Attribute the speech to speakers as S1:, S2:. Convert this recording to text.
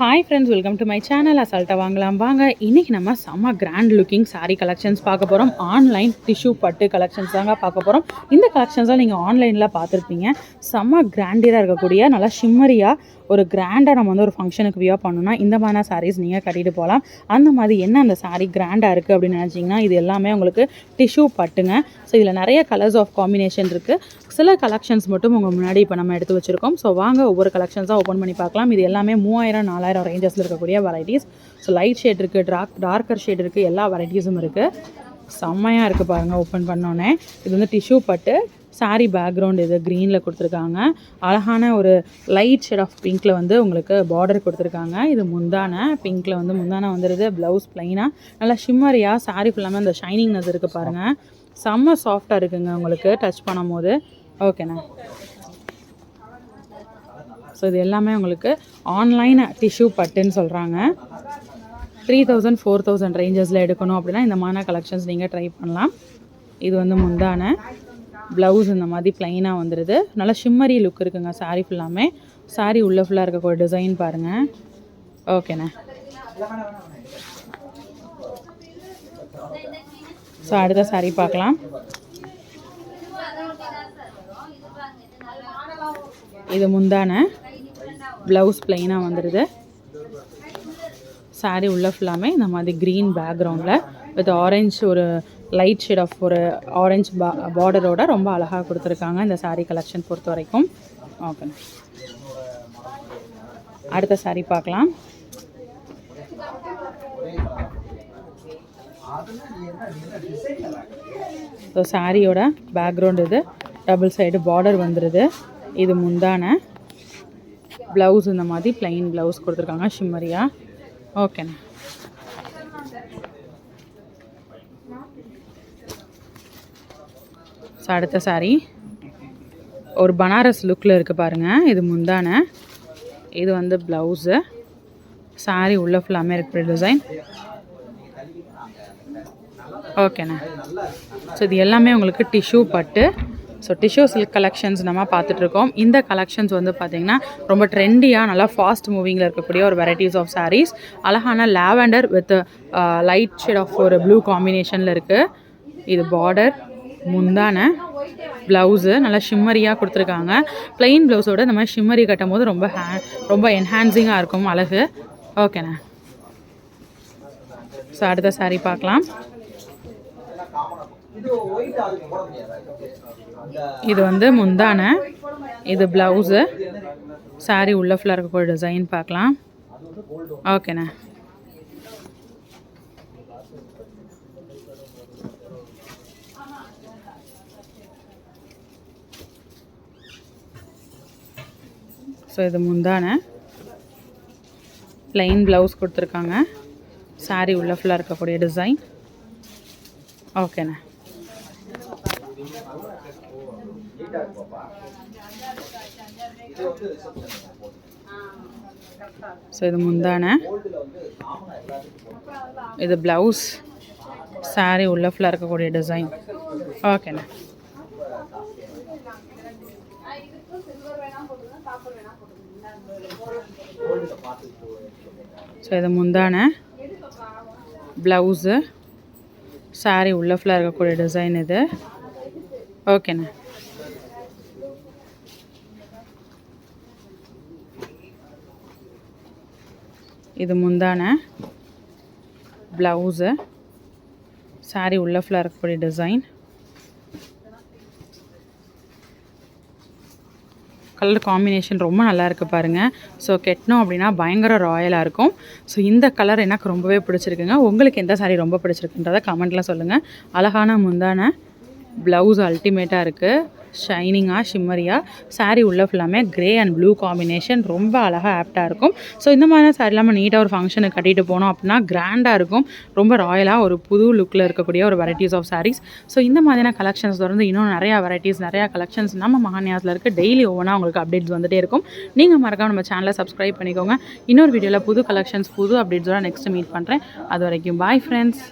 S1: Hi friends welcome to my channel அசால்ட்டாக வாங்கலாம். வாங்க இன்றைக்கி நம்ம செம்ம கிராண்ட் லுக்கிங் saree கலெக்ஷன்ஸ் பார்க்க போகிறோம் ஆன்லைன் டிஷ்யூ பட்டு கலெக்ஷன்ஸ் தாங்க பார்க்க போகிறோம் இந்த கலெக்ஷன்ஸாக நீங்கள் ஆன்லைனில் பார்த்துருப்பீங்க. செம்ம கிராண்டியராக இருக்கக்கூடிய நல்லா ஷிம்மரியாக ஒரு கிராண்டாக நம்ம வந்து ஒரு ஃபங்க்ஷனுக்கு வியர் பண்ணணும்னா இந்த மாதிரியான சாரீஸ் நீங்கள் கட்டிட்டு போகலாம் அந்த மாதிரி என்ன அந்த சாரீ கிராண்டாக இருக்குது அப்படின்னு நினச்சிங்கன்னா இது எல்லாமே உங்களுக்கு டிஷ்யூ பட்டுங்க. ஸோ இதில் நிறைய கலர்ஸ் ஆஃப் காம்பினேஷன் இருக்குது சில கலெக்ஷன்ஸ் மட்டும் உங்கள் முன்னாடி இப்போ நம்ம எடுத்து வச்சுருக்கோம். ஸோ வாங்க ஒவ்வொரு கலெக்ஷன்ஸாக ஓப்பன் பண்ணி பார்க்கலாம். இது எல்லாமே மூவாயிரம் நாலாயிரம் ரேஞ்சஸில் இருக்கக்கூடிய வெரைட்டிஸ் ஸோ லைட் ஷேட் இருக்குது டார்க் டார்க்கர் ஷேட் இருக்குது எல்லா வெரைட்டிஸும் இருக்குது செம்மையாக இருக்குது பாருங்கள் ஓப்பன் பண்ணோன்னே இது வந்து டிஷ்யூ பட்டு saree பேக்ரவுண்ட் இது க்ரீனில் கொடுத்துருக்காங்க. அழகான ஒரு லைட் ஷேட் ஆஃப் பிங்க்கில் வந்து உங்களுக்கு பார்டர் கொடுத்துருக்காங்க. இது முந்தான பிங்க்கில் வந்து முந்தான வந்துடுது ப்ளவுஸ் ப்ளைனாக நல்லா ஷிம்மரியாக சாரீ ஃபுல்லாமே அந்த ஷைனிங்னஸ் இருக்குது பாருங்கள் செம்ம சாஃப்டாக இருக்குங்க உங்களுக்கு டச் பண்ணும் போது ஓகேண்ணா ஸோ இது எல்லாமே உங்களுக்கு ஆன்லைன் டிஷ்யூ பட்டுன்னு சொல்கிறாங்க த்ரீ தௌசண்ட் ஃபோர் தௌசண்ட் ரேஞ்சஸில் எடுக்கணும் அப்படின்னா இந்த மாதிரி கலெக்ஷன்ஸ் நீங்கள் ட்ரை பண்ணலாம். இது வந்து முந்தான. ப்ளவுஸ் இந்த மாதிரி ப்ளைனாக வந்துடுது நல்லா ஷிம்மரி லுக் இருக்குங்க சாரீ ஃபுல்லாமே சாரீ உள்ளே ஃபுல்லாக இருக்கக்கூடிய டிசைன் பாருங்கள் ஓகேண்ணே ஸோ அடுத்த சாரீ பார்க்கலாம். இது முந்தான. ப்ளவுஸ் ப்ளைனாக வந்துடுது சாரீ உள்ள ஃபுல்லாமே இந்த மாதிரி க்ரீன் பேக்ரவுண்டில் வித் ஆரஞ்சு ஒரு லைட் ஷேட் ஆஃப் ஒரு ஆரஞ்சு பா பார்டரோட ரொம்ப அழகாக கொடுத்துருக்காங்க இந்த சாரீ கலெக்ஷன் பொறுத்த வரைக்கும் ஓகே அடுத்த சாரீ பார்க்கலாம். ஸோ சாரியோட பேக்ரவுண்ட் இது. டபுள் சைடு பார்டர் வந்துடுது இது முந்தான ப்ளவுஸ் இந்த மாதிரி ப்ளைன் ப்ளவுஸ் கொடுத்துருக்காங்க ஷிம்மரியா ஓகேண்ணா ஸோ அடுத்த சாரீ ஒரு பனாரஸ் லுக்கில் இருக்குது பாருங்கள் இது முந்தான. இது வந்து ப்ளவுஸு சாரீ உள்ள ஃபுல்லாமே இருக்கிற டிசைன் ஓகேண்ணா ஸோ இது எல்லாமே உங்களுக்கு டிஷ்யூ பட்டு. ஸோ டிஷ்யூ சில்க் கலெக்ஷன்ஸ் நம்ம பார்த்துட்ருக்கோம் இந்த கலெக்ஷன்ஸ் வந்து பார்த்திங்கன்னா ரொம்ப ட்ரெண்டியாக நல்லா ஃபாஸ்ட் மூவிங்கில் இருக்கக்கூடிய ஒரு வெரைட்டிஸ் ஆஃப் சாரீஸ் அழகான lavender with light shade of ஒரு ப்ளூ காம்பினேஷனில் இருக்குது இது பார்டர் முந்தான ப்ளவுஸு நல்லா ஷிம்மரியாக கொடுத்துருக்காங்க. ப்ளெயின் ப்ளவுஸோட இந்த மாதிரி ஷிம்மரி கட்டும் போது ரொம்ப ஹே ரொம்ப என்ஹான்சிங்காக இருக்கும் அழகு. ஓகேண்ணா ஸோ அடுத்த saree பார்க்கலாம். இது வந்து முந்தான. இது ப்ளவுஸு saree உள்ள ஃபுல்லாக இருக்கக்கூடிய டிசைன் பார்க்கலாம். ஓகேண்ணா ஸோ இது முந்தான. ப்ளைன் ப்ளவுஸ் கொடுத்துருக்காங்க. சாரீ உள்ள ஃபுல்லாக இருக்கக்கூடிய டிசைன் ஓகேண்ணா ஸோ இது முந்தான. இது ப்ளவுஸ் சாரீ உள்ள ஃபுல்லாக இருக்கக்கூடிய டிசைன் ஓகேண்ணா ஸோ இது முந்தான ப்ளவுஸு saree உள்ள ஃபுல்லாக இருக்கக்கூடிய டிசைன் இது. ஓகேண்ணா இது முந்தான ப்ளவுஸு saree உள்ள ஃபுல்லாக இருக்கக்கூடிய டிசைன் கலர் காம்பினேஷன் ரொம்ப நல்லா இருக்குது பாருங்கள் ஸோ கெட்டினோம் அப்படின்னா பயங்கர ராயலாக இருக்கும். ஸோ இந்த கலர் எனக்கு ரொம்பவே பிடிச்சிருக்குங்க. உங்களுக்கு எந்த சாரீ ரொம்ப பிடிச்சிருக்குன்றதை கமெண்ட்டில் சொல்லுங்கள் அழகான முந்தான ப்ளவுஸ் அல்டிமேட்டாக இருக்குது ஷைனிங்காக ஷிம்மரியாக சாரீ உள்ள ஃபுல்லாமே க்ரே அண்ட் ப்ளூ காம்பினேஷன் ரொம்ப அழகாக ஆப்டாக இருக்கும். ஸோ இந்த மாதிரியான saree நம்ம நீட்டாக ஒரு ஃபங்க்ஷனுக்கு கட்டிட்டு போனோம் அப்படின்னா கிராண்டாக இருக்கும். ரொம்ப ராயலாக ஒரு புது லுக்கில் இருக்கக்கூடிய ஒரு வெரைட்டிஸ் ஆஃப் சாரீஸ் ஸோ இந்த மாதிரியான கலெக்ஷன்ஸ் தொடர்ந்து இன்னும் நிறையா வெரைட்டிஸ் நிறையா கலெக்ஷன்ஸ் நம்ம மகான்யாஸில் இருக்க. டெய்லி ஒவ்வொன்றா உங்களுக்கு அப்டேட்ஸ் வந்துட்டே இருக்கும். நீங்கள் மறக்காம நம்ம சேனலை சப்ஸ்கிரைப் பண்ணிக்கோங்க. இன்னொரு வீடியோவில் புது கலெக்ஷன்ஸ் புது அப்டேட்ஸோட நெக்ஸ்ட் மீட் பண்ணுறேன் அது வரைக்கும் பாய் ஃப்ரெண்ட்ஸ்